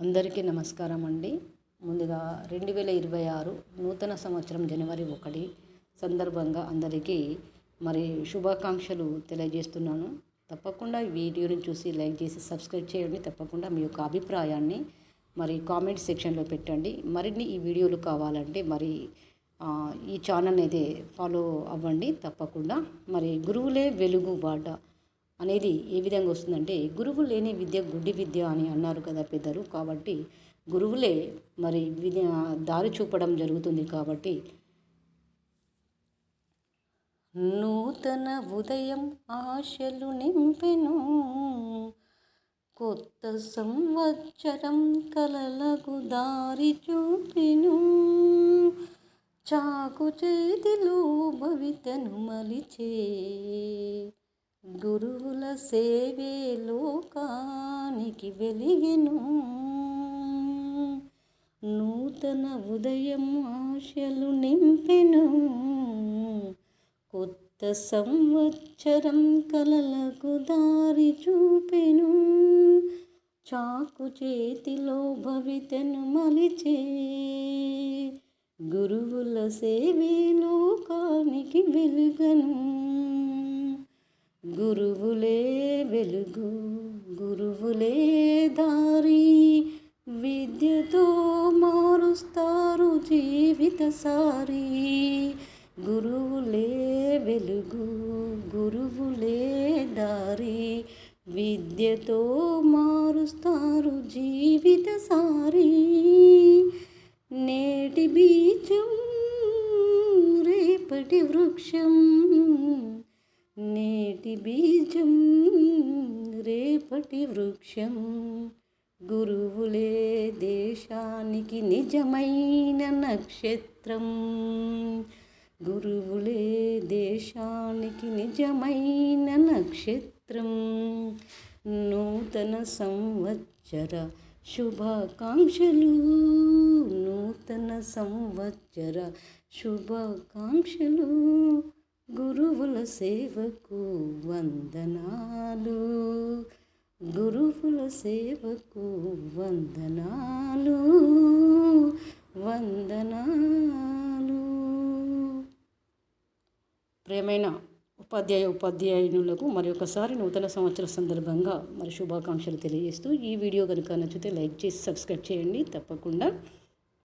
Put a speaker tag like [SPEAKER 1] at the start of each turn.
[SPEAKER 1] అందరికీ నమస్కారం అండి. ముందుగా రెండు వేల ఇరవై ఆరు నూతన సంవత్సరం జనవరి ఒకటి సందర్భంగా అందరికీ మరి శుభాకాంక్షలు తెలియజేస్తున్నాను. తప్పకుండా ఈ వీడియోని చూసి లైక్ చేసి సబ్స్క్రైబ్ చేయండి. తప్పకుండా మీ యొక్క అభిప్రాయాన్ని మరి కామెంట్ సెక్షన్లో పెట్టండి. మరిన్ని ఈ వీడియోలు కావాలంటే మరి ఈ ఛానల్ అయితే ఫాలో అవ్వండి. తప్పకుండా మరి గురువులే వెలుగు బాట అనేది ఏ విధంగా వస్తుందంటే గురువు లేని విద్య గుడ్డి విద్య అని అన్నారు కదా పెద్దలు. కాబట్టి గురువులే మరి విద్య దారి చూపడం జరుగుతుంది కాబట్టి నూతన ఉదయం ఆశలు నింపెను. కొత్త సంవత్సరం కలలకు దారి చూపెను. చాకు చేతిలో భవితను మలిచే గురువుల సేవే లోకానికి వెలిగెను. నూతన ఉదయం ఆశలు నింపెను. కొత్త సంవత్సరం కలలకు దారి చూపెను. చాకు చేతిలో భవితను మలిచే గురువుల సేవే లోకానికి వెలుగను. గురువులే వెలుగు గురువులే దారి. విద్యతో మారుస్తారు జీవిత సారి. గురువులే వెలుగు గురువులే దారి. విద్యతో మారుస్తారు జీవిత సారి. నేటి బీజం రేపటి వృక్షం నేటి బీజం రేపటి వృక్షం. గురువులే దేశానికి నిజమైన నక్షత్రం. గురువులే దేశానికి నిజమైన నక్షత్రం. నూతన సంవత్సర శుభాకాంక్షలు. నూతన సంవత్సర శుభాకాంక్షలు. గురువుల సేవకు వందనాలు. గురువుల సేవకు వందనాలు. వందనాలు. ప్రేమైన ఉపాధ్యాయ ఉపాధ్యాయునులకు మరి ఒకసారి నూతన సంవత్సర సందర్భంగా మరి శుభాకాంక్షలు తెలియజేస్తూ ఈ వీడియో కనుక నచ్చితే లైక్ చేసి సబ్స్క్రైబ్ చేయండి. తప్పకుండా